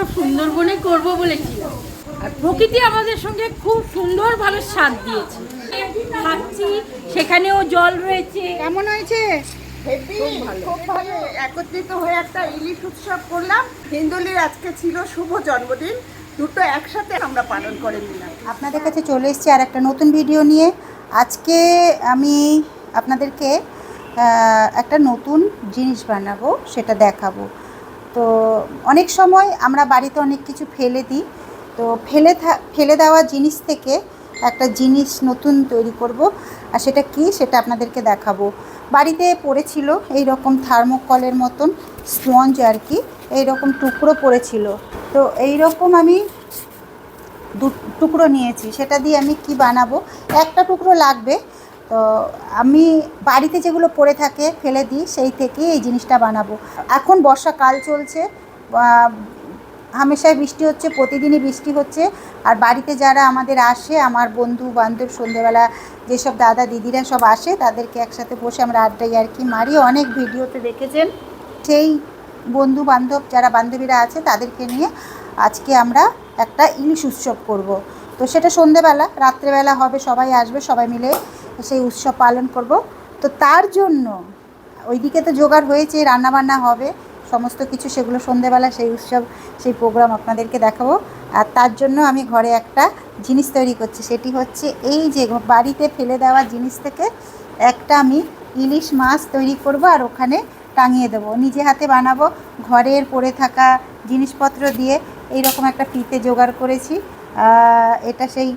বছর সুন্দরবনে করব বলেছিলাম আর প্রকৃতি আমাদের সঙ্গে খুব সুন্দরভাবে সাথ দিয়েছে। খাচ্ছি সেখানেও জল রয়েছে। কেমন হয়েছে? খুব ভালো। একত্রিত হয়ে একটা ইলিশ উৎসব করলাম। হিন্দুলির আজকে ছিল শুভ জন্মদিন। দুটো একসাথে আমরা পালন করে নিলাম। আপনাদের কাছে চলে এসেছি আর একটা নতুন ভিডিও নিয়ে। আজকে আমি আপনাদেরকে একটা নতুন জিনিস বানাবো সেটা দেখাবো। তো অনেক সময় আমরা বাড়িতে অনেক কিছু ফেলে দিই। তো ফেলে ফেলে দেওয়া জিনিস থেকে একটা জিনিস নতুন তৈরি করব। আর সেটা কি? সেটা আপনাদেরকে দেখাবো। বাড়িতে পড়েছিল এই রকম থার্মোকলের মতন স্পঞ্জ আর কি এই রকম টুকরো পড়েছিল। তো এই রকম আমি দু, টুকরো নিয়েছি। সেটা দিয়ে আমি কি বানাবো? একটা টুকরো লাগবে। তো আমি বাড়িতে যেগুলো পড়ে থাকে ফেলে দিই সেই থেকে এই জিনিসটা বানাবো। এখন বর্ষাকাল চলছে আহ, হামেশাই বৃষ্টি হচ্ছে প্রতিদিনই বৃষ্টি হচ্ছে। আর বাড়িতে যারা আমাদের আসে আমার বন্ধু বান্ধব সন্ধেবেলা যেসব দাদা দিদিরা সব আসে তাদেরকে একসাথে বসে আমরা আড্ডাই আর কি মারি। অনেক ভিডিওতে দেখেছেন সেই বন্ধু বান্ধব যারা বান্ধবীরা আছে তাদেরকে নিয়ে আজকে আমরা একটা ইলিশ উৎসব করব। তো সেটা সন্ধেবেলা রাত্রেবেলা হবে সবাই আসবে সবাই মিলে সেই উৎসব পালন করব। তো তার জন্য ওইদিকে তো জোগাড় হয়েছে, রান্নাবান্না হবে, সমস্ত কিছু সেগুলো সন্ধেবেলা সেই উৎসব, সেই প্রোগ্রাম আপনাদেরকে দেখাবো। আর তার জন্য আমি ঘরে একটা জিনিস তৈরি করছি, সেটি হচ্ছে এই যে বাড়িতে ফেলে দেওয়া জিনিস থেকে একটা আমি ইলিশ মাছ তৈরি করব আর ওখানে টাঙিয়ে দেবো। নিজে হাতে বানাবো, ঘরের পড়ে থাকা জিনিসপত্র দিয়ে এই রকম একটা ফিতে জোগাড় করেছি। এটা সেই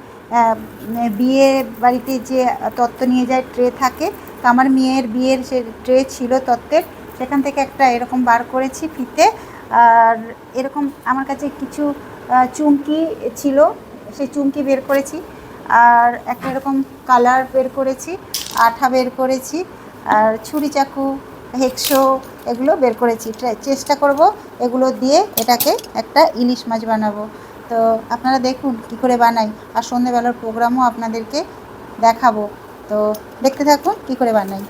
বিয়ে বাড়িতে যে তত্ত্ব নিয়ে যায় ট্রে থাকে, তো আমার মেয়ের বিয়ের সে ট্রে ছিল তত্ত্বের, সেখান থেকে একটা এরকম বার করেছি ফিতে। আর এরকম আমার কাছে কিছু চুমকি ছিল, সেই চুমকি বের করেছি। আর একটা এরকম কালার বের করেছি, আঠা বের করেছি, আর ছুরি চাকু, হেক্সো এগুলো বের করেছি। চেষ্টা করব এগুলো দিয়ে এটাকে একটা ইলিশ মাছ বানাবো। তো আপনারা দেখুন কি করে বানাই। আর সন্ধ্যেবেলার প্রোগ্রামও আপনাদেরকে দেখাবো। তো দেখতে থাকুন কি করে বানাই।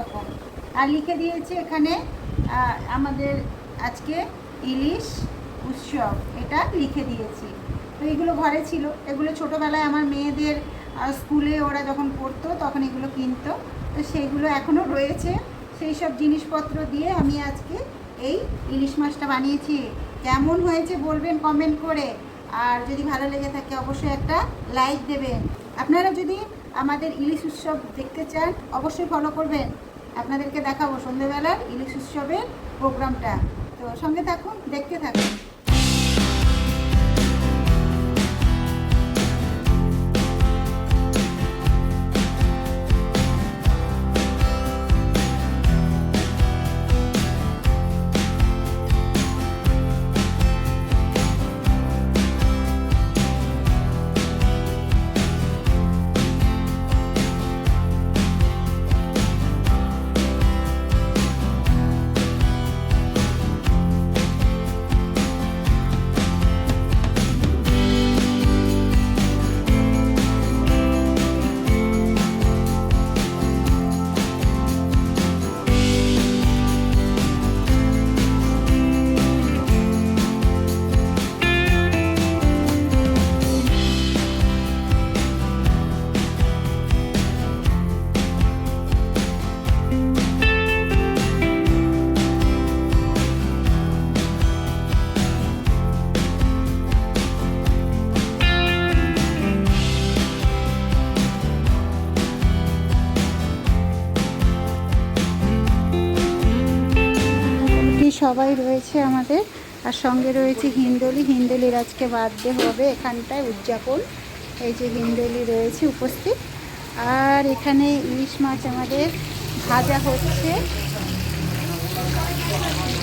এইরকম আর লিখে দিয়েছি এখানে আমাদের আজকে ইলিশ উৎসব। এটা লিখে দিয়েছি। তো এগুলো ঘরে ছিল। এগুলো ছোটোবেলায় আমার মেয়েদের স্কুলে ওরা যখন পড়তো তখন এগুলো কিনতো। তো সেইগুলো এখনও রয়েছে। সেই সব জিনিসপত্র দিয়ে আমি আজকে এই ইলিশ মাছটা বানিয়েছি। কেমন হয়েছে বলবেন কমেন্ট করে। আর যদি ভালো লেগে থাকে অবশ্যই একটা লাইক দেবেন। আপনারা যদি আমাদের ইলিশ উৎসব দেখতে চান, অবশ্যই ফলো করবেন। আপনাদেরকে দেখাবো সন্ধেবেলার ইলিশ উৎসবের প্রোগ্রামটা। তো সঙ্গে থাকুন দেখতে থাকুন। সবাই রয়েছে আমাদের। আর সঙ্গে রয়েছে হিন্দোলি। হিন্দোলির আজকে বার্থডে হবে এখানটায় উদযাপন। এই যে হিন্দোলি রয়েছে উপস্থিত। আর এখানে ইলিশ মাছ আমাদের ভাজা হচ্ছে।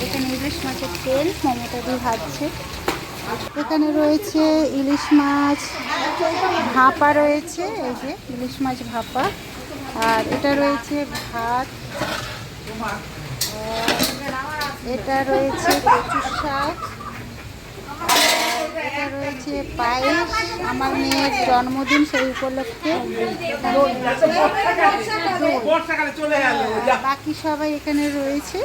এখানে ইলিশ মাছের তেল মমতা দিয়ে ভাজছে। এখানে রয়েছে ইলিশ মাছ ভাপা রয়েছে। এই যে ইলিশ মাছ ভাপা। আর এটা রয়েছে ভাত। এটা রয়েছে কচু শাক। এটা রয়েছে পায়েস। আমার মেয়ের জন্মদিন সেই উপলক্ষে। বাকি সবাই এখানে রয়েছে।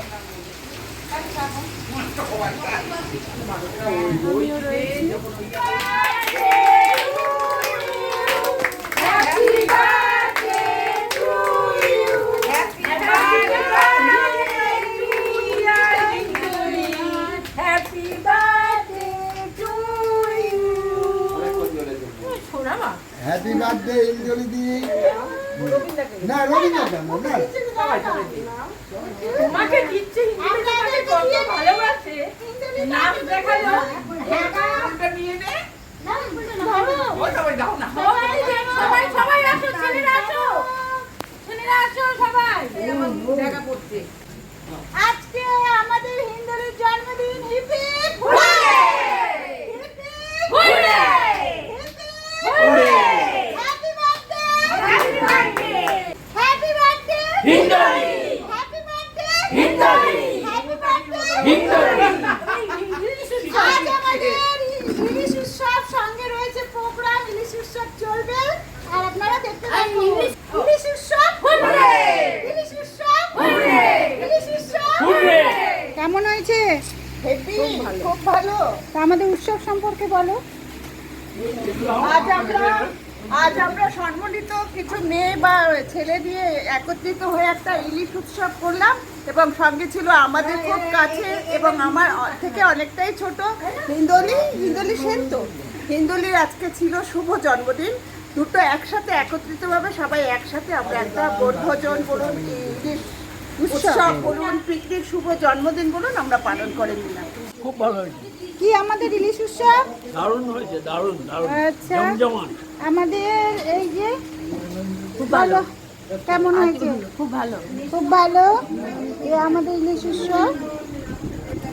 রয়েছি। বার্থডে ইঞ্জলি দি না রবীন্দ্র কেন না। তোমাকে দিচ্ছে হিন্দিতে ভালোবাসে। নাম দেখাল ওটা নিয়ে নে সবাই সবাই সবাই আসো ছেলেরা আসো ছেলেরা আসো সবাই দেখা করতে আজকে আমাদের হিন্দুদের জন্মদিন happy happy birthday happy birthday Hindoli happy birthday Hindoli happy birthday Hindoli আজ আমাদের ইলিশ উৎসব সঙ্গে রয়েছে প্রোগ্রাম ইলিশ উৎসব চলবে আর আপনারা দেখতে পাবেন ইলিশ উৎসব ইলিশ উৎসব ইলিশ উৎসব কেমন হয়েছে হেভি খুব ভালো। তা আমাদের উৎসব সম্পর্কে বলো। আজ আমরা আজ আমরা সম্মিলিত কিছু মেয়ে বা ছেলে দিয়ে একত্রিত হয়ে একটা ইলিশ উৎসব করলাম এবং সঙ্গে ছিল আমাদের খুব কাছে এবং আমার থেকে অনেকটাই ছোট হিন্দোলি হিন্দোলি সেন তো। হিন্দোলির আজকে ছিল শুভ জন্মদিন। দুটো একসাথে একত্রিতভাবে সবাই একসাথে আমরা একটা বনভোজন বলুন ইলিশ উৎসব। বলুন পিকনিক শুভ জন্মদিন বলুন আমরা পালন করে নিলাম। খুব ভালো হয়েছে। কি আমাদের ইলিশ উৎসব? দারুণ হয়েছে দারুণ দারুণ। আচ্ছা। আমাদের এই যে খুব ভালো। কেমন হয়েছে? খুব ভালো। খুব ভালো। এ আমাদের ইলিশ উৎসব।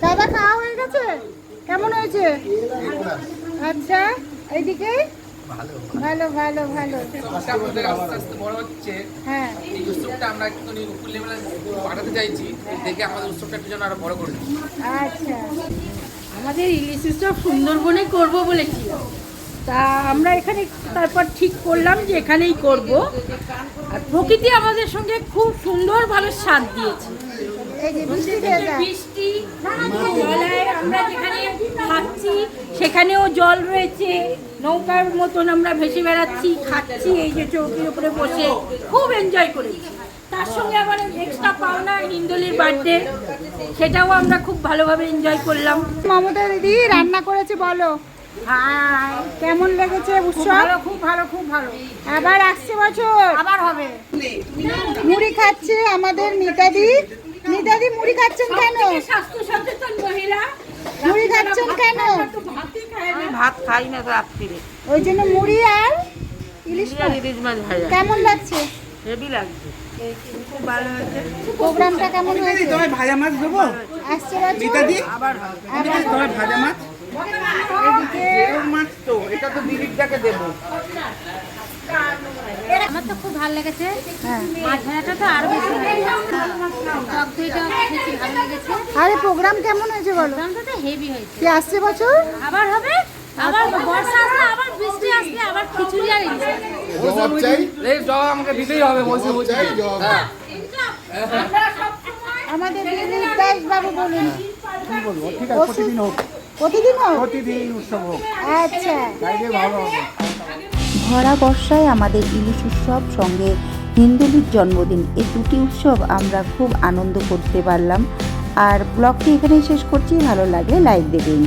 দাদা খাওয়া হয়ে গেছে? কেমন হয়েছে? আচ্ছা এইদিকে? ভালো ভালো। ভালো আমাদের আস্তে আস্তে বড় হচ্ছে। হ্যাঁ। এই উৎসবটা আমরা একটুখানি উপর লেভেলে পাঠাতে চাইছি। দেখে আমাদের উৎসবটা একটু যেন আরও বড় করে আচ্ছা। আমাদের ইলিশ উৎসব সুন্দরবনে করব বলেছি। তা আমরা এখানে তারপর ঠিক করলাম যে এখানেই করব। আর প্রকৃতি আমাদের সঙ্গে খুব সুন্দরভাবে সাথ দিয়েছে। এই যে বৃষ্টি বৃষ্টি আমরা যেখানে খাচ্ছি সেখানেও জল রয়েছে। নৌকার মতন আমরা ভেসে বেড়াচ্ছি খাচ্ছি এই যে চৌকির উপরে বসে খুব এনজয় করেছি। তার সঙ্গে আবার এক্সট্রা পাওনা হিন্দোলির বার্থডে সেটাও আমরা খুব ভালোভাবে এনজয় করলাম। মমতা দিদি রান্না করেছে বলো। হাই কেমন লেগেছে উৎসব? খুব ভালো খুব ভালো। আবার আসছে বছর। আবার হবে। মুড়ি খাচ্ছে আমাদের মিতাদি মিতাদি মুড়ি খাচ্ছেন কেন? স্বাস্থ্য সচেতন মহিলা মুড়ি খাচ্ছেন কেন? ভাত খাই না রাত্রিরে। ওই জন্য মুড়ি আর ইলিশ মাছ ইলিশ মাছ ভাজা কেমন লাগছে? হেভি লাগছে। প্রোগ্রামটা কেমন হয়েছে? তোমায় ভাজা মাছ দেবো? আসছে মিতাদি আবার তোমায় ভাজা মাছ? এদিকে মাছ তো এটা তো দিদিরটাকে দেবো আমার তো খুব ভালো লেগেছে হ্যাঁ মাছ ভাজাটা তো আরও বেশি টক দইটা খেয়েছি ভালো লেগেছে আরে প্রোগ্রাম কেমন হয়েছে বলো তো হেভি হয়েছে কি আসছে বছর আবার হবে আবার বর্ষা আসলে আবার বৃষ্টি আসলে আবার খিচুড়ি আর ইলিশ জবাব চাই এই জবাব আমাকে দিতেই হবে বলছি জবাব বলছি জবাব আমাদের দিলীপ দাস বাবু বলুন কি বলব ঠিক আছে প্রতিদিন হোক প্রতিদিন প্রতিদিন উৎসব হোক। আচ্ছা। ভালো হবে। ভরা বর্ষায় আমাদের ইলিশ উৎসব সঙ্গে হিন্দুলির জন্মদিন। এই দুটি উৎসব আমরা খুব আনন্দ করতে পারলাম। আর ব্লগটি এখানেই শেষ করছি। ভালো লাগলে লাইক দেবেন।